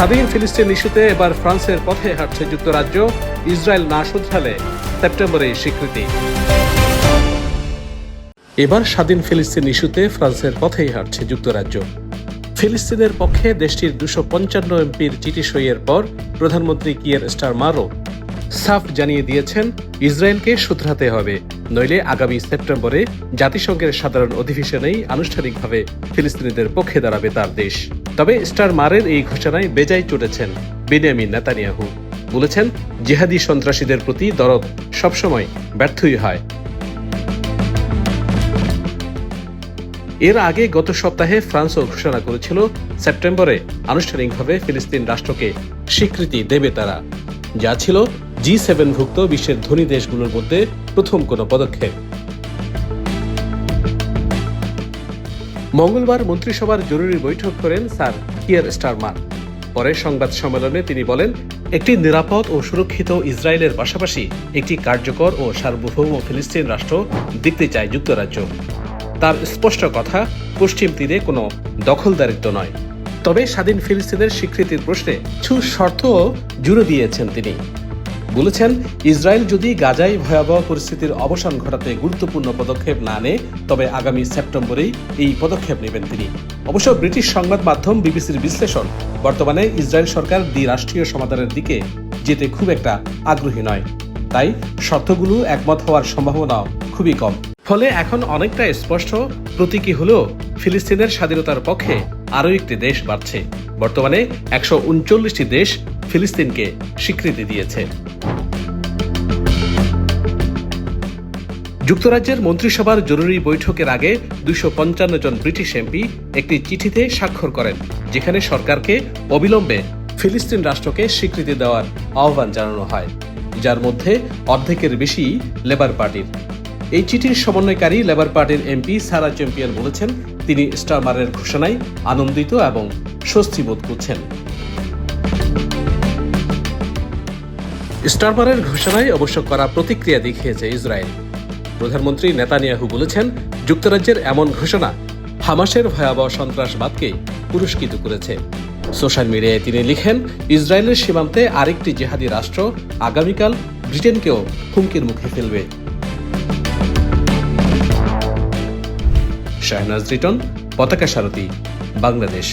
স্বাধীন ফিলিস্তিন ইস্যুতে এবার ফ্রান্সের পথে হাঁটছে যুক্তরাজ্য। ইসরায়েল না শুধরালে সেপ্টেম্বরে স্বীকৃতি। এবার স্বাধীন ফিলিস্তিন ইস্যুতে ফ্রান্সের পথেই হাঁটছে যুক্তরাজ্য। ফিলিস্তিনের পক্ষে দেশটির দুশো পঞ্চান্ন এমপির চিঠি সইয়ের পর প্রধানমন্ত্রী কিয়ের স্টারমারও সাফ জানিয়ে দিয়েছেন, ইসরায়েলকে শুধরাতে হবে। নইলে আগামী সেপ্টেম্বরে জাতিসংঘের সাধারণ অধিবেশনেই আনুষ্ঠানিকভাবে ফিলিস্তিনিদের পক্ষে দাঁড়াবে তার দেশ। তবে স্টারমারের এই ঘোষণায় বেজায় চটেছেন বেনিয়ামিন নেতানিয়াহু। বলেছেন, জিহাদি সন্ত্রাসীদের প্রতি দরদ সবসময় ব্যর্থই হয়। এর আগে গত সপ্তাহে ফ্রান্সও ঘোষণা করেছিল, সেপ্টেম্বরে আনুষ্ঠানিকভাবে ফিলিস্তিন রাষ্ট্রকে স্বীকৃতি দেবে তারা। যা ছিল জি সেভেনভুক্ত বিশ্বের ধনী দেশগুলোর মধ্যে প্রথম কোনো পদক্ষেপ। মঙ্গলবার মন্ত্রিসভার জরুরি বৈঠক করেন স্যার কিয়ার স্টারমার পরে সংবাদ সম্মেলনে তিনি বলেন, একটি নিরাপদ ও সুরক্ষিত ইসরায়েলের পাশাপাশি একটি কার্যকর ও সার্বভৌম ফিলিস্তিন রাষ্ট্র দেখতে চায় যুক্তরাজ্য। তার স্পষ্ট কথা, পশ্চিম তীরে কোনো দখলদারিত্ব নয়। তবে স্বাধীন ফিলিস্তিনের স্বীকৃতির প্রশ্নে কিছু শর্তও জুড়ে দিয়েছেন তিনি। বলেছেন, ইসরায়েল যদি গাজায় ভয়াবহ পরিস্থিতির অবসান ঘটাতে গুরুত্বপূর্ণ পদক্ষেপ না নেয়, তবে আগামী সেপ্টেম্বরেই এই পদক্ষেপ নেবেন তিনি। অবশ্য ব্রিটিশ সংবাদ মাধ্যম বিবিসির বিশ্লেষণ, বর্তমানে ইসরায়েল সরকার দ্বিরাষ্ট্রীয় সমাধানের দিকে যেতে খুব একটা আগ্রহী নয়। তাই শর্তগুলো একমত হওয়ার সম্ভাবনা খুবই কম। ফলে এখন অনেকটা স্পষ্ট, প্রতীকী হলেও ফিলিস্তিনের স্বাধীনতার পক্ষে আরও একটি দেশ বাড়ছে। বর্তমানে একশো দেশ ফিলিস্তিনকে স্বীকৃতি দিয়েছে। যুক্তরাজ্যের মন্ত্রিসভার জরুরি বৈঠকের আগে দুশো পঞ্চান্ন জন ব্রিটিশ এমপি একটি চিঠিতে স্বাক্ষর করেন, যেখানে সরকারকে অবিলম্বে ফিলিস্তিন রাষ্ট্রকে স্বীকৃতি দেওয়ার আহ্বান জানানো হয়, যার মধ্যে অর্ধেকের বেশি লেবার পার্টির। এই চিঠির সমন্বয়কারী লেবার পার্টির এমপি সারা চ্যাম্পিয়ন বলেছেন, তিনি স্টারমারের ঘোষণায় আনন্দিত এবং স্বস্তি বোধ করছেন। স্টারমারের ঘোষণায় অবশ্য করা প্রতিক্রিয়া দেখিয়েছে ইসরায়েল। প্রধানমন্ত্রী নেতানিয়াহু বলেছেন, যুক্তরাজ্যের এমন ঘোষণা হামাসের ভয়াবহ সন্ত্রাসবাদকে পুরস্কৃত করেছে। সোশ্যাল মিডিয়ায় তিনি লিখেন, ইসরায়েলের সীমান্তে আরেকটি জেহাদি রাষ্ট্র আগামীকাল ব্রিটেনকেও হুমকির মুখে ফেলবে। শাহনাজ রিটন, পতাকা সারথী, বাংলাদেশ।